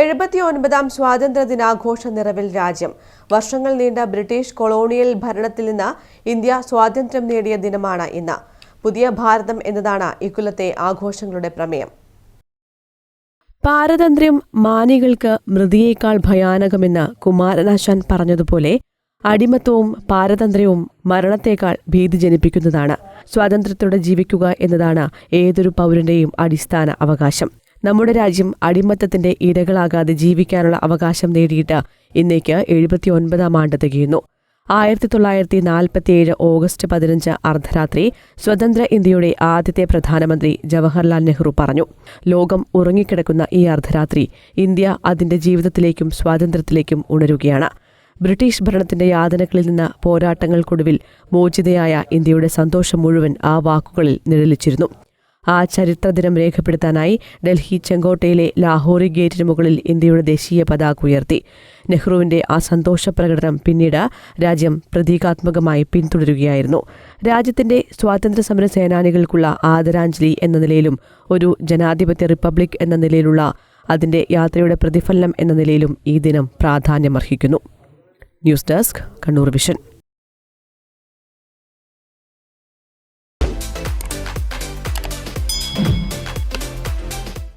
എഴുപത്തിയൊൻപതാം സ്വാതന്ത്ര്യ ദിനാഘോഷ നിറവിൽ രാജ്യം. വർഷങ്ങൾ നീണ്ട ബ്രിട്ടീഷ് കൊളോണിയൽ ഭരണത്തിൽ നിന്ന് ഇന്ത്യ സ്വാതന്ത്ര്യം നേടിയ ദിനമാണ് ഇന്ന്. പുതിയ ഭാരതം എന്നതാണ് ഇക്കൊല്ലത്തെ ആഘോഷങ്ങളുടെ പ്രമേയം. പാരതന്ത്ര്യം മാനികൾക്ക് മൃതിയേക്കാൾ ഭയാനകമെന്ന് കുമാരനാശാൻ പറഞ്ഞതുപോലെ അടിമത്വവും പാരതന്ത്ര്യവും മരണത്തേക്കാൾ ഭീതി ജനിപ്പിക്കുന്നതാണ്. സ്വാതന്ത്ര്യത്തോടെ ജീവിക്കുക എന്നതാണ് ഏതൊരു പൗരന്റെയും അടിസ്ഥാന അവകാശം. നമ്മുടെ രാജ്യം അടിമത്തത്തിന്റെ ഇരകളാകാതെ ജീവിക്കാനുള്ള അവകാശം നേടിയിട്ട് ഇന്നേക്ക് എഴുപത്തി ഒൻപതാം ആണ്ട് തികയുന്നു. ആയിരത്തി തൊള്ളായിരത്തി നാൽപ്പത്തിയേഴ് ഓഗസ്റ്റ് പതിനഞ്ച് അർദ്ധരാത്രി സ്വതന്ത്ര ഇന്ത്യയുടെ ആദ്യത്തെ പ്രധാനമന്ത്രി ജവഹർലാൽ നെഹ്റു പറഞ്ഞു. ലോകം ഉറങ്ങിക്കിടക്കുന്ന ഈ അർദ്ധരാത്രി ഇന്ത്യ അതിന്റെ ജീവിതത്തിലേക്കും സ്വാതന്ത്ര്യത്തിലേക്കും ഉണരുകയാണ്. ബ്രിട്ടീഷ് ഭരണത്തിന്റെ യാതനകളിൽ നിന്ന് പോരാട്ടങ്ങൾക്കൊടുവിൽ മോചിതയായ ഇന്ത്യയുടെ സന്തോഷം മുഴുവൻ ആ വാക്കുകളിൽ നിഴലിച്ചിരുന്നു. ആ ചരിത്ര ദിനം രേഖപ്പെടുത്താനായി ഡൽഹി ചെങ്കോട്ടയിലെ ലാഹോറി ഗേറ്റിന് മുകളിൽ ഇന്ത്യയുടെ ദേശീയ പതാക ഉയർത്തി. നെഹ്റുവിന്റെ ആ സന്തോഷ പ്രകടനം പിന്നീട് രാജ്യം പ്രതീകാത്മകമായി പിന്തുടരുകയായിരുന്നു. രാജ്യത്തിന്റെ സ്വാതന്ത്ര്യ സമര സേനാനികൾക്കുള്ള ആദരാഞ്ജലി എന്ന നിലയിലും ഒരു ജനാധിപത്യ റിപ്പബ്ലിക് എന്ന നിലയിലുള്ള അതിന്റെ യാത്രയുടെ പ്രതിഫലനം എന്ന നിലയിലും ഈ ദിനം പ്രാധാന്യമർഹിക്കുന്നു. News desk Kannur vision.